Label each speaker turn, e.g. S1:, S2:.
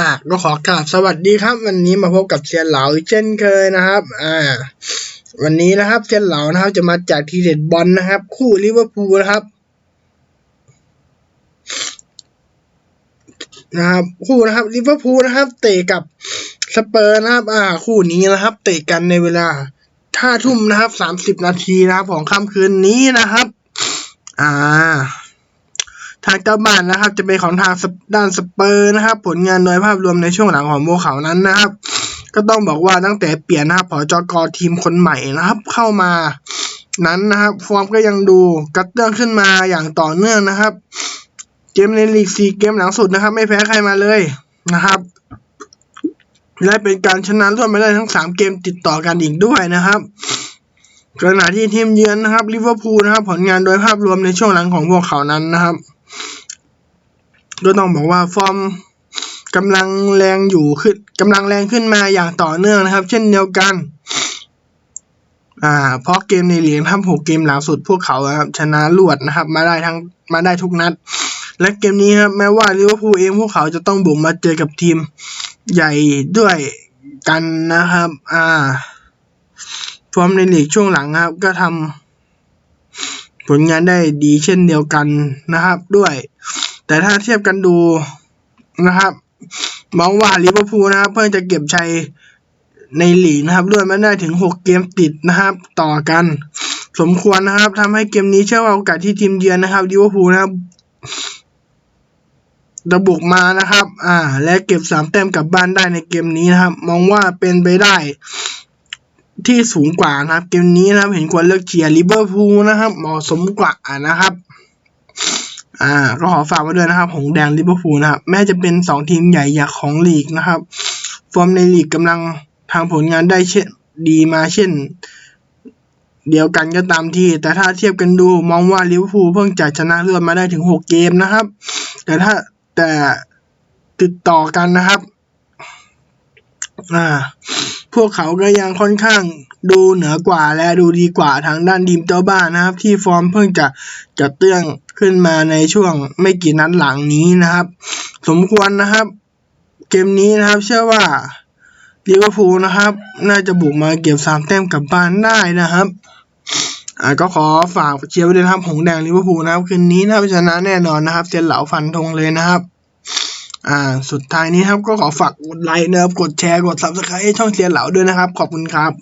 S1: อะก็ขอกราบสวัสดีครับ วันนี้มาพบกับเซียนเหลาเช่นเคยนะครับอ่าวันนี้นะครับเซียนเหลานะครับจะมาจากทีเด็ดบอลนะครับ คู่ลิเวอร์พูลนะครับนะครับ คู่นะครับลิเวอร์พูลนะครับ เตะกับสเปอร์นะครับ อ่า คู่นี้นะครับ เตะกันในเวลาห้าทุ่มนะครับสามสิบนาทีนะครับของค่ำคืนนี้นะครับ อ่า ทางเจ้าบ้านนะครับ จะเป็นของทางด้านสเปอร์นะครับ ผลงานโดยภาพรวมในช่วงหลังของโมเขานั้นนะครับ ก็ต้องบอกว่าตั้งแต่เปลี่ยนนะครับผอจกทีมคนใหม่นะครับ เข้ามานั้นนะครับ ฟอร์มก็ยังดูกระเตื้องขึ้นมาอย่างต่อเนื่องนะครับ เกมในลีกซีเกมหลังสุดนะครับ ไม่แพ้ใครมาเลยนะครับ และเป็นการชนะรวดมาได้ทั้งสามเกมติดต่อกันอีกด้วยนะครับขณะที่ทีมเยือนนะครับลิเวอร์พูลนะครับ ผลงานโดยภาพรวมในช่วงหลังของพวกเขานั้นนะครับ ก็ต้องบอกว่าฟอร์มกำลังแรงอยู่ขึ้นกำลังแรงขึ้นมาอย่างต่อเนื่องนะครับ เช่นเดียวกัน อ่า เพราะเกมในเหรียญทับหกเกมหลังสุดพวกเขาครับชนะรวดนะครับ มาได้ทั้งมาได้ทุกนัด และเกมนี้ครับแม้ว่าลิเวอร์พูลเองพวกเขาจะต้องบุกมาเจอกับทีมใหญ่ด้วยกันนะครับ อ่าฟอร์มในลีกช่วงหลังครับ ก็ทำผลงานได้ดีเช่นเดียวกันนะครับด้วย แต่ถ้าเทียบกันดูนะครับมองว่าลิเวอร์พูลนะครับเพิ่งจะเก็บชัยในหลีกนะครับด้วยมาได้ถึงหกเกมติดนะครับ ต่อกัน สมควรนะครับทำให้เกมนี้เชื่อว่าโอกาสที่ทีมเยือนนะครับลิเวอร์พูลนะครับจะบุกมานะครับ อ่า และเก็บสามแต้มกลับบ้านได้ในเกมนี้นะครับ มองว่าเป็นไปได้ ที่สูงกว่านะครับ เกมนี้นะครับ เห็นควรเลือกเชียร์ลิเวอร์พูลนะครับ เหมาะสมกว่านะครับ อ่าก็ขอฝากไว้ด้วยนะครับ หงแดงลิเวอร์พูลนะครับ แม้จะเป็นสองทีมใหญ่ยักษ์ของลีกนะครับ ฟอร์มในลีกกำลังทางผลงานได้เช่นดีมาเช่น เดียวกันก็ตามที่แต่ถ้าเทียบกันดูมองว่าลิเวอร์พูลเพิ่งจะชนะรวดมาได้ถึงหกเกมนะครับ แต่ถ้าแต่ติดต่อกันนะครับ อ่า พวกเขาก็ยังค่อนข้าง ดูเหนือกว่าและดูดีกว่าทางด้านทีมเจ้าบ้านนะครับ ที่ฟอร์มเพิ่งจะจะเตื้องขึ้นมาในช่วงไม่กี่นัดหลังนี้นะครับ สมควรนะครับ เกมนี้นะครับ เชื่อว่าลิเวอร์พูลนะครับ น่าจะบุกมาเก็บสามแต้มกลับบ้านได้นะครับอ่าก็ขอฝากเชียร์ไว้ด้วยนะครับหงแดงลิเวอร์พูลนะครับ คืนนี้นะครับชนะแน่นอนนะครับเซียนเหลาฟันธงเลยนะครับอ่าสุดท้ายนี้ครับก็ขอฝากกดไลค์นะครับกดแชร์กด subscribe ช่องเซียนเหลาด้วยนะครับ ขอบคุณครับ